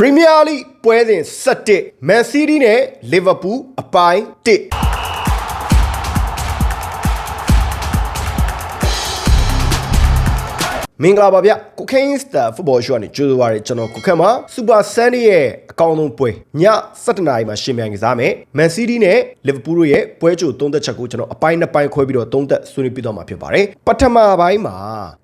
ပရီးမီးယားလိပွဲစဉ်7မန်စီးတီးနဲ့လီဗာပူးအပိုင်း1 မင်္ဂလာပါဗျကိုခင်းစတာဖုတ်ဘောရှုကနေကြိုးစားပါရကျွန်တော်ကိုခန့်မှာစူပါဆန်ဒီရဲ့အကောင်းဆုံးပွဲည7:00နာရီမှာရှင်မြန်ကစားမယ်မန်စီးတီးနဲ့လီဗာပူးတို့ရဲ့ပွဲကြိုသုံးသက်ချက်ကိုကျွန်တော်အပိုင်းနှစ်ပိုင်းခွဲပြီးတော့သုံးသက်ဆွေးနွေးပြတော့မှာဖြစ်ပါတယ်ပထမပိုင်းမှာ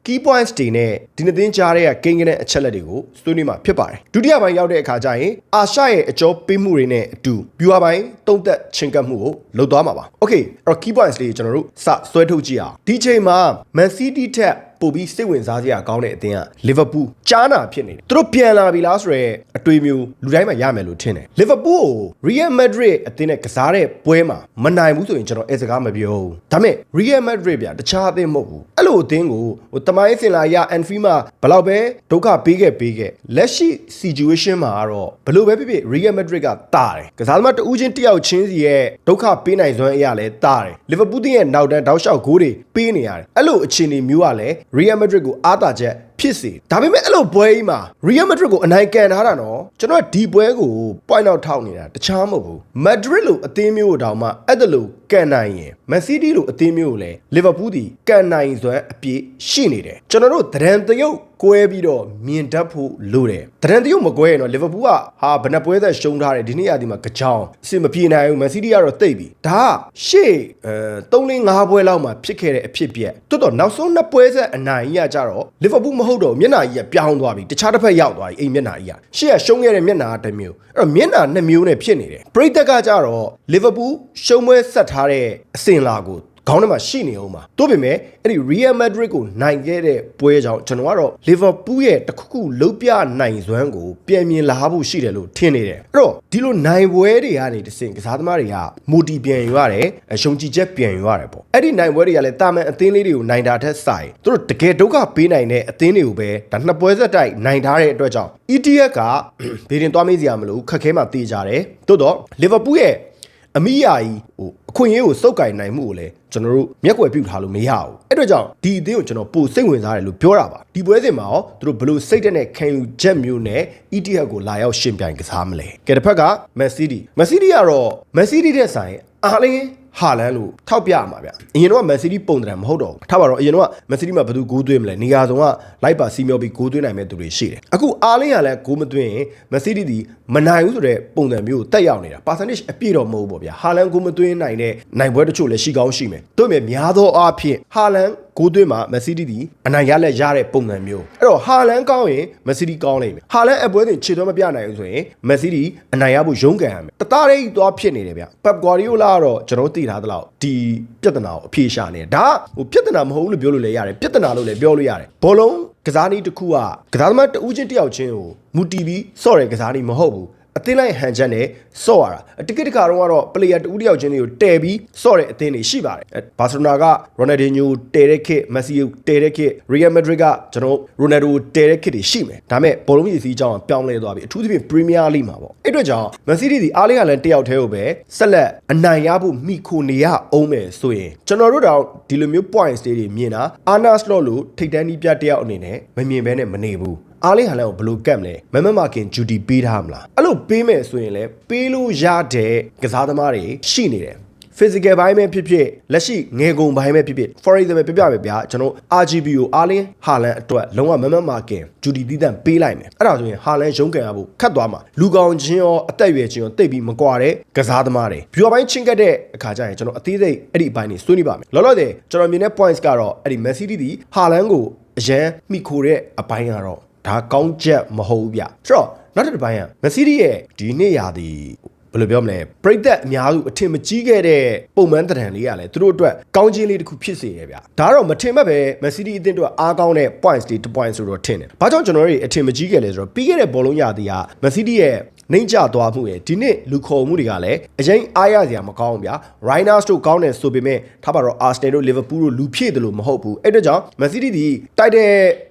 key points တွေနဲ့ဒီနှစ်သင်းကြားတဲ့ကိန်းကနအချက်လက်တွေကိုဆွေးနွေးမှာဖြစ်ပါတယ်ဒုတိယပိုင်းရောက်တဲ့အခါကျရင်အာရှရဲ့အကျော်ပေးမှုတွေနဲ့အတူ viewer ပိုင်းသုံးသက်ချင်းကပ်မှုကိုလုပ်သွားမှာပါ okay အဲ့တော့ key points တွေကျွန်တော်တို့စဆွဲထုတ်ကြည့်အောင်ဒီချိန်မှာ Man City ထက် ပို့ပြီးစိတ်ဝင်စားစရာကောင်းတဲ့အသင်းကလီဗာပူးကြားနာဖြစ်နေတယ်သူတို့ပြန်လာပြီလားဆိုတော့အတွေ့မျိုးလူတိုင်းမှာရမယ်လို့ထင်တယ်လီဗာပူးကိုရီယယ်မက်ဒရစ်အသင်းနဲ့ကစားတဲ့ပွဲမှာမနိုင်ဘူးဆိုရင်ကျွန်တော်အဲစကားမပြောဘူးဒါပေမဲ့ရီယယ်မက်ဒရစ်ဗျတခြားအသင်းမဟုတ်ဘူး အဲ့လိုအသင်းကိုဟိုတမိုင်းစင်လာရအန်ဖီမှာဘယ်လောက်ပဲဒုက္ခပေးခဲ့ပေးခဲ့လက်ရှိ situation မှာကတော့ဘယ်လိုပဲဖြစ်ဖြစ်ရီယယ်မက်ဒရစ်ကတာတယ်ကစားသမားတဦးချင်းတယောက်ချင်းစီရဲ့ဒုက္ခပေးနိုင်စွမ်းအရာလဲတာတယ်လီဗာပူးတင်းရဲ့နောက်တန်းတောက်လျှောက်ဂိုးတွေပေးနေရတယ်အဲ့လိုအခြေအနေမျိုးကလည်း Real Madrid ကိုအားတာချက် ဖြစ်စေဒါပေမဲ့အဲ့လိုပွဲကြီးမှာ Real Madrid ကိုအနိုင်ကန်ထားတာနော်ကျွန်တော်ကဒီပွဲကို point out ထောက်နေတာတခြားမဟုတ်ဘူး Madrid လို့အသင်းမျိုးတောင်မှအဲ့ဒါလို့ကန်နိုင်ရင် Man City လို့အသင်းမျိုးကိုလည်း Liverpool ဒီကန်နိုင်စွမ်းအပြည့်ရှိနေတယ်ကျွန်တော်တို့သရန်တရုတ် ကွဲပြီးတော့မြင်တတ်ဖို့လိုတယ်သရန်တရုတ်မကွဲရင်တော့ Liverpool ကဟာဘယ်နှပွဲသက်ရှုံးထားတယ်ဒီနေ့ရာဒီမှာကြောင်အစ်မပြေနိုင်ဘူး Man City ကတော့တိတ်ပြီဒါကရှေ့အဲ3 5ပွဲလောက်မှာဖြစ်ခဲ့တဲ့အဖြစ်ပြက်တော်တော်နောက်ဆုံးနှစ်ပွဲဆက်အနိုင်ကြီးကကြတော့ Liverpool မဟုတ်တော့မျက်နှာကြီးကပြောင်းသွားပြီတခြားတစ်ဖက်ရောက်သွားပြီအိမ်မျက်နှာကြီးကရှေ့ကရှုံးခဲ့တဲ့မျက်နှာကတစ်မျိုးအဲ့တော့မျက်နှာနှစ်မျိုးနဲ့ဖြစ်နေတယ်ပရိသတ်ကကြတော့ Liverpool ရှုံးပွဲဆက်ထားတဲ့အစင်လာကို ခေါင်းထဲမှာရှိနေအောင်ပါတို့ပေမဲ့အဲ့ဒီ Real Madrid ကိုနိုင်ခဲ့တဲ့ပွဲကြောင့်ကျွန်တော်ကတော့ Liverpool ရဲ့တခုခုလုတ်ပြနိုင်စွမ်းကိုပြန်မြင်လာဖို့ရှိတယ်လို့ထင်နေတယ်အဲ့တော့ဒီလိုနိုင်ပွဲတွေကနေတစင်ကစားသမားတွေကမိုတီပြန်ယူရတယ်အရှုံးကြည့်ချက်ပြန်ယူရတယ်ပေါ့အဲ့ဒီနိုင်ပွဲတွေကလည်းတာမန်အသင်းလေးတွေကိုနိုင်တာထက်ဆိုင်သူတို့တကယ်ဒုက္ခပေးနိုင်တဲ့အသင်းတွေကိုပဲဒါနှစ်ပွဲဆက်တိုက်နိုင်ထားတဲ့အတွက်ကြောင့် ETF ကဘေးရင်သွားမေးစရာမလိုခက်ခဲမှတေးကြတယ်တိုးတော့ Liverpool ရဲ့ အမိယာကြီးဟိုအခွင့်အရေးကိုစုပ်ကင်နိုင်မှုကိုလည်းကျွန်တော်တို့မျက်ကွယ်ပြုထားလို့မရဘူးအဲ့တော့ကြောင့်ဒီအသင်းကိုကျွန်တော်ပိုစိတ်ဝင်စားတယ်လို့ပြောတာပါဒီပွဲစဉ်မှာရောသူတို့ဘလို့စိတ်တက်နဲ့ခံယူချက်မျိုးနဲ့ ETF ကိုလာရောက်ရှင်ပြိုင်ကစားမလဲကဲတစ်ဖက်က Man City Man City ကတော့ Man City တဲ့ဆိုင်အားလင်း ဟာလန်လို့ထောက်ပြမှာဗျအရင်တော့ Man City ပုံတံမဟုတ်တော့ဘူးထားပါတော့အရင်တော့ Man City မှာဘယ်သူဂိုးသွင်းမလဲနေရာဆုံးကလိုက်ပါစီမျောပြီးဂိုးသွင်းနိုင်မဲ့သူတွေရှိတယ်အခုအားလင်းကလည်းဂိုးမသွင်းရင် Man City ဒီမနိုင်ဘူးဆိုတဲ့ပုံစံမျိုးကိုတက်ရောက်နေတာ percentage အပြည့်တော့မဟုတ်ဘူးပေါ့ဗျာဟာလန်ဂိုးမသွင်းနိုင်တဲ့နိုင်ပွဲတချို့လည်းရှိကောင်းရှိမယ်တို့မြများသောအားဖြင့်ဟာလန် ဂိုးသွင်းမှာမက်ဆီတီဒီအနိုင်ရလက်ရတဲ့ပုံစံမျိုးအဲ့တော့ဟာလန်ကောင်းရင်မက်ဆီတီကောင်းလိမ့်မယ်ဟာလန်အပွဲတင်ခြေတော့မပြနိုင်ဘူးဆိုရင်မက်ဆီတီအနိုင်ရဖို့ရုန်းကန်ရမယ်တသားလေးသွားဖြစ်နေတယ်ဗျပက်ဂွာရီယိုလာကတော့ကျွန်တော်သိထားသလောက်ဒီပြဿနာကိုအဖြေရှာနေတယ်ဒါဟိုပြဿနာမဟုတ်ဘူးလို့ပြောလို့လည်းရတယ်ပြဿနာလို့လည်းပြောလို့ရတယ်ဘောလုံးကစားနည်းတစ်ခုကကစားသမားတဦးချင်းတယောက်ချင်းကိုမူတီပြီးစော့တယ်ကစားနည်းမဟုတ်ဘူး အသင်းလိုက်ဟန်ချက်နဲ့ဆော့ရတာတကစ်တခါတော့ကတော့ပလေယာတူတယောက်ချင်းတွေကိုတဲပြီးဆော့တဲ့အသင်းတွေရှိပါတယ်ဘာစီလိုနာကရိုနယ်ဒင်းညိုတဲတဲ့ခစ်မက်ဆီကိုတဲတဲ့ခစ်ရီယယ်မက်ဒရစ်ကကျွန်တော်ရိုနယ်ဒိုတဲတဲ့ခစ်တွေရှိမယ်ဒါပေမဲ့ဘောလုံးရည်စည်းအကြောင်းပြောင်းလဲသွားပြီအထူးသဖြင့်ပရီးမီးယားလိမှာပေါ့အဲ့အတွက်ကြောင့်မက်ဆီတီဒီအားလေးကလည်းတယောက်တည်းကိုပဲဆက်လက်အနိုင်ရဖို့မိခိုနေရအောင်မယ်ဆိုရင်ကျွန်တော်တို့တော့ဒီလိုမျိုး points တွေမြင်တာအာနာစလော့လို့ထိတ်တန်းကြီးပြတယောက်အနေနဲ့မမြင်ဘဲနဲ့မနေဘူး အားလေးဟန်လန်ကိုဘယ်လိုကတ်မလဲမမမာခင်ဂျူတီပေးထားမလားအဲ့လိုပေးမယ်ဆိုရင်လည်းပေးလို့ရတဲ့ကစားသမားတွေရှိနေတယ် physical ဘိုင်းပဲဖြစ်ဖြစ်လက်ရှိငယ်ကုန်ဘိုင်းပဲဖြစ်ဖြစ် for example ပြပြမယ်ဗျာကျွန်တော် RGB ကိုအားလင်းဟာလန်အတွက်လုံးဝမမမာခင်ဂျူတီတီးတန့်ပေးလိုက်မယ်အဲ့ဒါဆိုရင်ဟာလန်ရုံးကန်ရဖို့ခတ်သွားမှာလူကောင်ချင်းရောအသက်အရွယ်ချင်းရောတိတ်ပြီးမကွာတဲ့ကစားသမားတွေဘီယောပိုင်းချင်းကတ်တဲ့အခါကျရင်ကျွန်တော်အသေးစိတ်အဲ့ဒီအပိုင်းတွေဆွေးနွေးပါမယ်လောလောဆယ်ကျွန်တော်မြင်တဲ့ points ကတော့အဲ့ဒီ Messi တီဟာလန်ကိုအရန်မိခိုတဲ့အပိုင်းကတော့ ဒါကောင်းချက်မဟုတ်ဘူးဗျဆိုတော့နောက်တစ်ပိုင်းကမက်ဆီဒီရဲ့ဒီနေ့ရာသီဘယ်လိုပြောမလဲပရိသတ်အများစုအထင်မကြီးခဲ့တဲ့ပုံမှန်တံတန်လေးကလည်းသူတို့အတွက်ကောင်းခြင်းလေးတစ်ခုဖြစ်စေရဗျဒါတော့မထင်မဲ့ပဲမက်ဆီဒီအသင်းတို့အားကောင်းတဲ့ points တွေ2 points ဆိုတော့ထင်တယ်ဘာကြောင့်ကျွန်တော်တို့အထင်မကြီးခဲ့လဲဆိုတော့ပြီးခဲ့တဲ့ဘောလုံးရာသီကမက်ဆီဒီရဲ့နှိမ့်ကျသွားမှုရဲ့ဒီနှစ်လူခေါ်မှုတွေကလည်းအရင်အားရစရာမကောင်းဘူးဗျာ Rhinos တို့ကောင်းတယ်ဆိုပေမဲ့ထားပါတော့ Arsenal တို့ Liverpool တို့လူဖြည့်တယ်လို့မဟုတ်ဘူးအဲ့အတွက်ကြောင့် Man City ဒီတိုက်တဲ့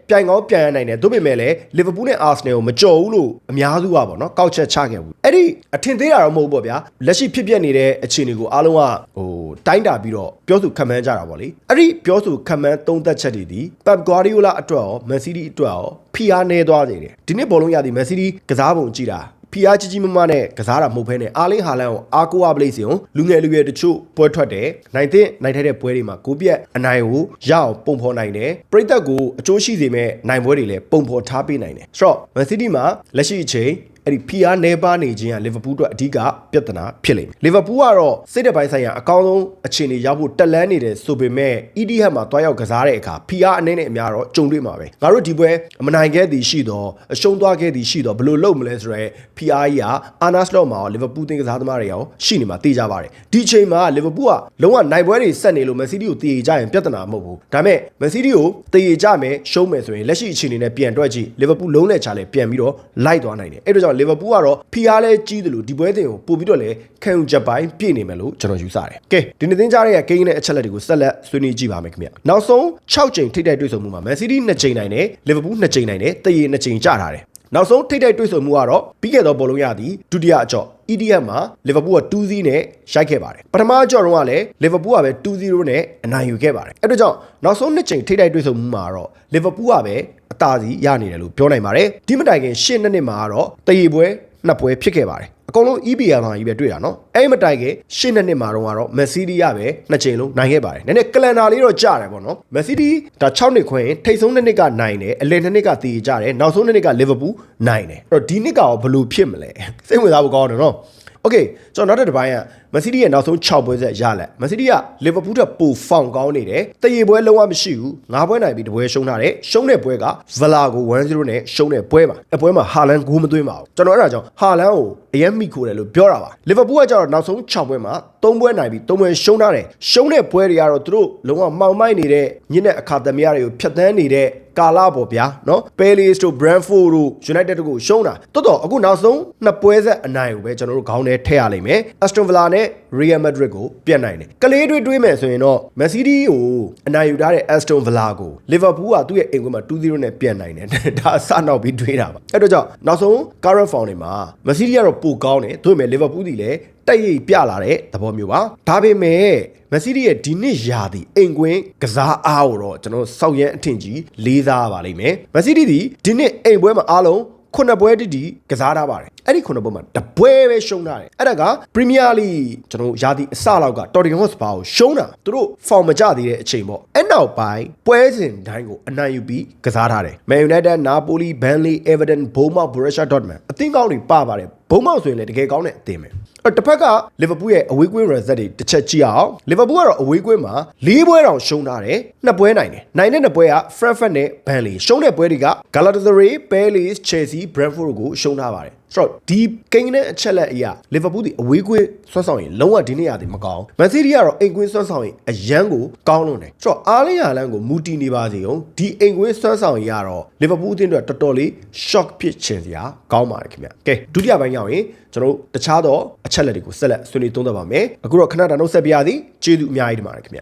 ပြိုင်ကောင်းပြန်ရနိုင်တယ်ဒါပေမဲ့လည်း Liverpool နဲ့ Arsenal ကိုမကြော်ဘူးလို့အများစုကပေါ့နော်ကောက်ချက်ချခဲ့ဘူးအဲ့ဒီအထင်သေးတာတော့မဟုတ်ဘူးပေါ့ဗျာလက်ရှိဖြစ်ပျက်နေတဲ့အခြေအနေကိုအားလုံးကဟိုတိုင်းတာပြီးတော့ပြောဆိုခံမှန်းကြတာပေါ့လေအဲ့ဒီပြောဆိုခံမှန်းသုံးသက်ချက်တွေဒီ Pep Guardiola အတွက်ရော Man City အတွက်ရောဖိအားနေသွားနေတယ်ဒီနေ့ဘောလုံးရသည် Man City ကစားပုံကြည့်တာ ဖီအားကြီးကြီးမမနဲ့ကစားတာမဟုတ်ဘဲနဲ့အာလင်းဟာလန်ကိုအားကိုးအားပလိစီအောင်လူငယ်လူရွယ်တချို့ပွဲထွက်တယ်နိုင်တဲ့နိုင်ထိုက်တဲ့ပွဲတွေမှာကိုပြက်အနိုင်ကိုရအောင်ပုံဖော်နိုင်တယ်ပရိသတ်ကိုအကျိုးရှိစေမဲ့နိုင်ပွဲတွေလည်းပုံဖော်ထားပေးနိုင်တယ်ဆိုတော့ Man City မှာလက်ရှိအချိန် အဲ့ဒီ PR နေပါနေခြင်းကလီဗာပူးအတွက်အဓိကပြဿနာဖြစ်လိမ့်မယ်လီဗာပူးကတော့စိတ်တပိုင်းဆိုင်ရာအကောင်းဆုံးအခြေအနေရောက်ဖို့တက်လန်းနေတယ်ဆိုပေမဲ့ EDH မှာတွားရောက်ကစားတဲ့အခါ PR အနေနဲ့အများတော့ကြုံတွေ့မှာပဲငါတို့ဒီပွဲမနိုင်ခဲ့သည်ရှိတော့အရှုံးသွားခဲ့သည်ရှိတော့ဘယ်လိုလုပ်မလဲဆိုတော့ PR ကြီးကအာနာစလော့မှာရောလီဗာပူးတင်ကစားသမားတွေရောရှိနေမှာသိကြပါတယ်ဒီအချိန်မှာလီဗာပူးကလုံးဝနိုင်ပွဲတွေဆက်နေလို့မန်စီးတီးကိုတည်ကြရင်ပြဿနာမဟုတ်ဘူးဒါပေမဲ့မန်စီးတီးကိုတည်ကြမယ်ရှုံးမယ်ဆိုရင်လက်ရှိအခြေအနေနဲ့ပြန်တွက်ကြည့်လီဗာပူးလုံးနဲ့ချာလဲပြန်ပြီးတော့လိုက်သွားနိုင်တယ်အဲ့တော့ကြောင့်လီဗာပူးကတော့ PR လဲကြီးတယ်လို့ဒီပွဲတင်ကိုပို့ပြီးတော့လဲခံယူချက်ပိုင်းပြည့်နေမယ်လို့ကျွန်တော်ယူဆတယ်ကဲဒီနေ့သင်ကြားတဲ့ဂိမ်းနဲ့အချက်လက်တွေကိုဆက်လက်ဆွေးနွေးကြည့်ပါမယ်ခင်ဗျနောက်ဆုံး6ချိန်ထိပ်တိုက်တွေ့ဆုံမှုမှာမန်စီးတီး2ချိန်နိုင်တယ်လီဗာပူး2ချိန်နိုင်တယ်တရေ2ချိန်ကျထားတယ် နောက်ဆုံးထိပ်တိုက်တွေ့ဆုံမှုကတော့ပြီးခဲ့သောဘောလုံးရသည်ဒုတိယအကြော့ EDM မှာလီဗာပူးက2-0နဲ့ရိုက်ခဲ့ပါတယ်ပထမအကြော့တုန်းကလည်းလီဗာပူးကပဲ2-0နဲ့အနိုင်ယူခဲ့ပါတယ်အဲ့ဒါကြောင့်နောက်ဆုံးနှစ်ချိန်ထိပ်တိုက်တွေ့ဆုံမှုမှာတော့လီဗာပူးကပဲအသာစီရနေတယ်လို့ပြောနိုင်ပါတယ်ဒီမတိုင်ခင်ရှစ်နှစ်နှစ်မှာကတော့တရေပွဲ နှစ်ပွဲဖြစ်ခဲ့ပါတယ်အကုန်လုံး EPL မှာကြီးပဲတွေ့တာနော်အဲ့မတိုင်ခင်ရှစ်နှစ်နှစ်မှာတော့ကတော့မက်ဆီဒီရပဲနှစ်ချိန်လုံးနိုင်ခဲ့ပါတယ်နည်းနည်းကလန်ဒါလေးတော့ကြားတယ်ပေါ့နော်မက်ဆီဒီဒါ6နှစ်ခွင့်ထိတ်ဆုံးနှစ်နှစ်ကနိုင်တယ်အလယ်နှစ်နှစ်ကတည်ကြတယ်နောက်ဆုံးနှစ်နှစ်ကလီဗာပူးနိုင်တယ်အဲ့တော့ဒီနှစ်ကရောဘယ်လိုဖြစ်မလဲစိတ်ဝင်စားဖို့ကောင်းတယ်နော်โอเคကျွန်တော်နောက်တစ်ပိုင်းက မန်စီးတီးရဲ့နောက်ဆုံး6ပွဲဆက်ရလက်မန်စီးတီးကလီဗာပူးထက်ပိုဖောင်ကောင်းနေတယ်တရေပွဲလုံးဝမရှိဘူး၅ပွဲနိုင်ပြီးတပွဲရှုံးထားတယ်ရှုံးတဲ့ပွဲကဗလာကို1-0နဲ့ရှုံးတဲ့ပွဲပါအပွဲမှာဟာလန်ဂိုးမသွင်းပါဘူးကျွန်တော်အဲ့ဒါကြောင့်ဟာလန်ကိုအရင်မိခိုးတယ်လို့ပြောတာပါလီဗာပူးကကျတော့နောက်ဆုံး6ပွဲမှာ3ပွဲနိုင်ပြီး3ပွဲရှုံးထားတယ်ရှုံးတဲ့ပွဲတွေကတော့သူတို့လုံးဝမှောင်မိုက်နေတဲ့ညစ်တဲ့အခါသမယတွေကိုဖျက်ဆီးနေတဲ့ကာလာပေါ့ဗျာနော်ပဲလီစ်တို့ Brentford တို့ United တို့ကိုရှုံးတာတော်တော်အခုနောက်ဆုံးနှစ်ပွဲဆက်အနိုင်ကိုပဲကျွန်တော်တို့ခေါင်းထဲထည့်ရလိမ့်မယ် Aston Villa နဲ့ Real Madrid ကိုပြန်နိုင်တယ်ကလေးတွေတွေးမယ်ဆိုရင်တော့ Man City ကိုအနိုင်ယူထားတဲ့ Aston Villa ကို Liverpool ကသူ့ရဲ့အိမ်ကွင်းမှာ2-0နဲ့ပြန်နိုင်တယ်ဒါအစနောက်ပြီးတွေးတာပါအဲ့တော့ကြောင့်နောက်ဆုံး current form တွေမှာ Man City ကတော့ပိုကောင်းတယ်သို့ပေမဲ့ Liverpool ဒီလည်းတိုက်ရိပ်ပြလာတဲ့သဘောမျိုးပါဒါပေမဲ့မက်ဆီဒီရဲ့ဒီနှစ်ရာသီအိမ်ကွင်းကစားအားကိုတော့ကျွန်တော်စောက်ရမ်းအထင်ကြီးလေးစားပါလိမ့်မယ်မက်ဆီဒီဒီဒီနှစ်အိမ်ပွဲမှာအားလုံး ခုနှစ်ပွဲတိတိကစားထားပါတယ်အဲ့ဒီခုနှစ်ပွဲမှာတပွဲပဲရှုံးထားတယ်အဲ့ဒါကပရီးမီးယားလိကျွန်တော်ရာသီအစလောက်ကတော်တင်ဟော့စပါကိုရှုံးတာသူတို့ဖောင်မကြသေးတဲ့အချိန်ပေါ့အဲ့နောက်ပိုင်းပွဲစဉ်တိုင်းကိုအနိုင်ယူပြီးကစားထားတယ်မန်ယူနိုက်တက်နာပိုလီဘန်လီအေဗာတန်ဘိုးမောက်ဘရက်ရှာဒေါ့တမန်အသင်းကောင်းတွေပါပါတယ်ဘုံမောက်ဆိုရင်လည်းတကယ်ကောင်းတဲ့အသင်းပဲ အဲ့တစ်ဖက်ကလီဗာပူးရဲ့အဝေးကွင်း result တွေတစ်ချက်ကြည့်အောင်လီဗာပူးကတော့အဝေးကွင်းမှာ၄ပွဲတောင်ရှုံးထားတယ်နှစ်ပွဲနိုင်တယ်နိုင်တဲ့နှစ်ပွဲက Frankfurt နဲ့ Burnley ရှုံးတဲ့ပွဲတွေက Galatasaray, Palace, Chelsea, Brentford ကိုရှုံးထားပါတယ် ဆိုတော့ဒီကိန်းနဲ့အချက်လက်အရာလီဗာပူးဒီအဝေးကွင်းဆွမ်းဆောင်ရင်လုံးဝဒီနေ့ရတယ်မကောင်းမန်စီးတီးကတော့အိမ်ကွင်းဆွမ်းဆောင်ရင်အရန်ကိုကောင်းလွန်းတယ်ဆိုတော့အားလင်းဟာလန်ကိုမူတီနေပါစေအောင်ဒီအိမ်ကွင်းဆွမ်းဆောင်ရင်ကတော့လီဗာပူးအသင်းအတွက်တော်တော်လေး shock ဖြစ်ချင်စရာကောင်းပါတယ်ခင်ဗျကဲဒုတိယပိုင်းရောက်ရင်ကျွန်တော်တို့တခြားသောအချက်လက်တွေကိုဆက်လက်ဆွေးနွေးသုံးသပ်ပါမယ်အခုတော့ခဏတာနှုတ်ဆက်ပြရသည်ကျေးဇူးအများကြီးတင်ပါတယ်ခင်ဗျ